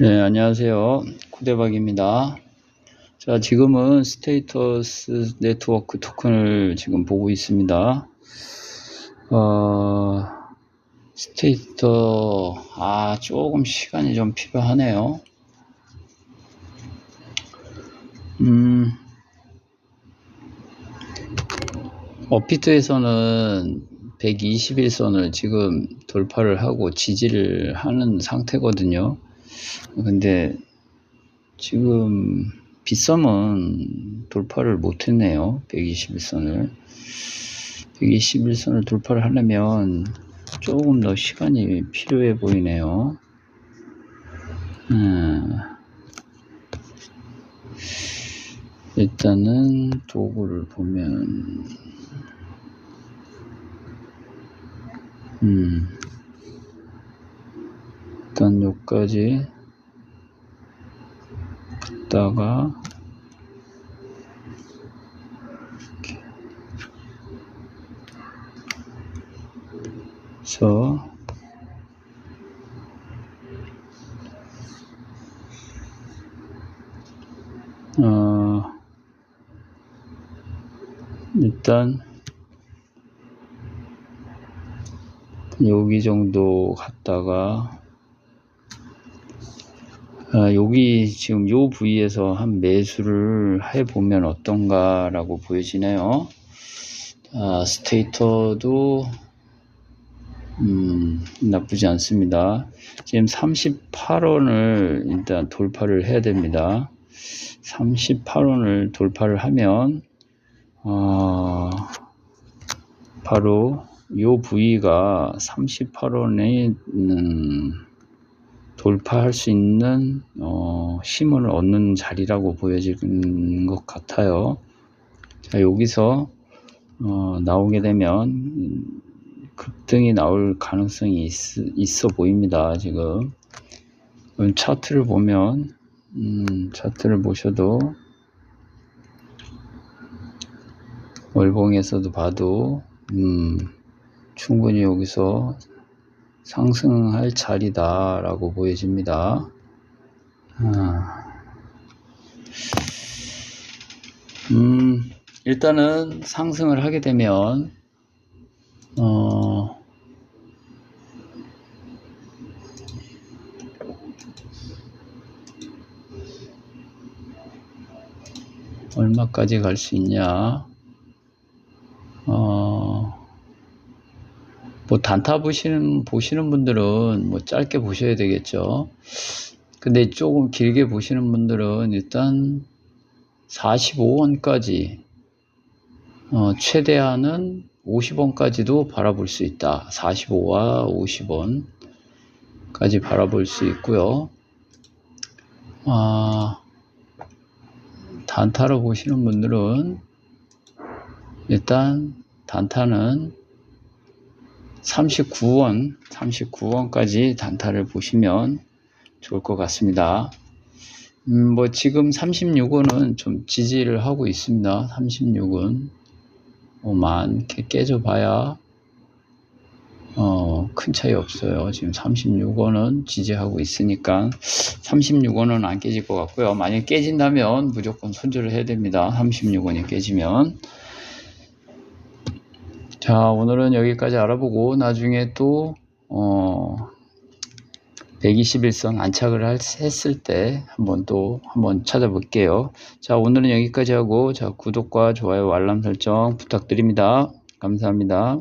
네, 안녕하세요. 코대박입니다. 자, 지금은 스테이터스 네트워크 토큰을 지금 보고 있습니다. 어, 스테이터, 아, 조금 시간이 좀 필요하네요. 음, 업비트에서는 121선을 지금 돌파를 하고 지지를 하는 상태거든요. 근데 지금 빗썸은 돌파를 못했네요. 121선을. 121선을 돌파를 하려면 조금 더 시간이 필요해 보이네요. 음, 일단은 도구를 보면 음, 일단 여기까지 갔다가 해서 어, 일단 여기 정도 갔다가 아, 여기 지금 요 부위에서 한 매수를 해보면 어떤가라고 보여지네요. 아, 스테이터도 음, 나쁘지 않습니다. 지금 38원을 일단 돌파를 해야 됩니다. 38원을 돌파를 하면 어, 바로 요 부위가 38원에 음, 돌파할 수 있는 어, 힘을 얻는 자리라고 보여지는 것 같아요. 자, 여기서 어, 나오게 되면 음, 급등이 나올 가능성이 있, 있어 보입니다. 지금 음, 차트를 보면 음, 차트를 보셔도 월봉에서도 봐도 음, 충분히 여기서 상승할 자리다 라고 보여집니다. 아, 음, 일단은 상승을 하게 되면 어, 얼마까지 갈 수 있냐? 어, 뭐 단타 보시는 보시는 분들은 뭐 짧게 보셔야 되겠죠. 근데 조금 길게 보시는 분들은 일단 45원까지 어, 최대한은 50원까지도 바라볼 수 있다. 45와 50원까지 바라볼 수 있고요. 아, 단타로 보시는 분들은 일단 단타는 39원, 39원까지 단타를 보시면 좋을 것 같습니다. 음, 뭐 지금 36원은 좀 지지를 하고 있습니다. 36원. 뭐만 이렇게 깨져봐야 어, 큰 차이 없어요. 지금 36원은 지지하고 있으니까 36원은 안 깨질 것 같고요. 만약 깨진다면 무조건 손절을 해야 됩니다. 36원이 깨지면. 자, 오늘은 여기까지 알아보고 나중에 또, 어, 121선 안착을 했을 때 한번 또 한번 찾아볼게요. 자, 오늘은 여기까지 하고, 자, 구독과 좋아요, 알람 설정 부탁드립니다. 감사합니다.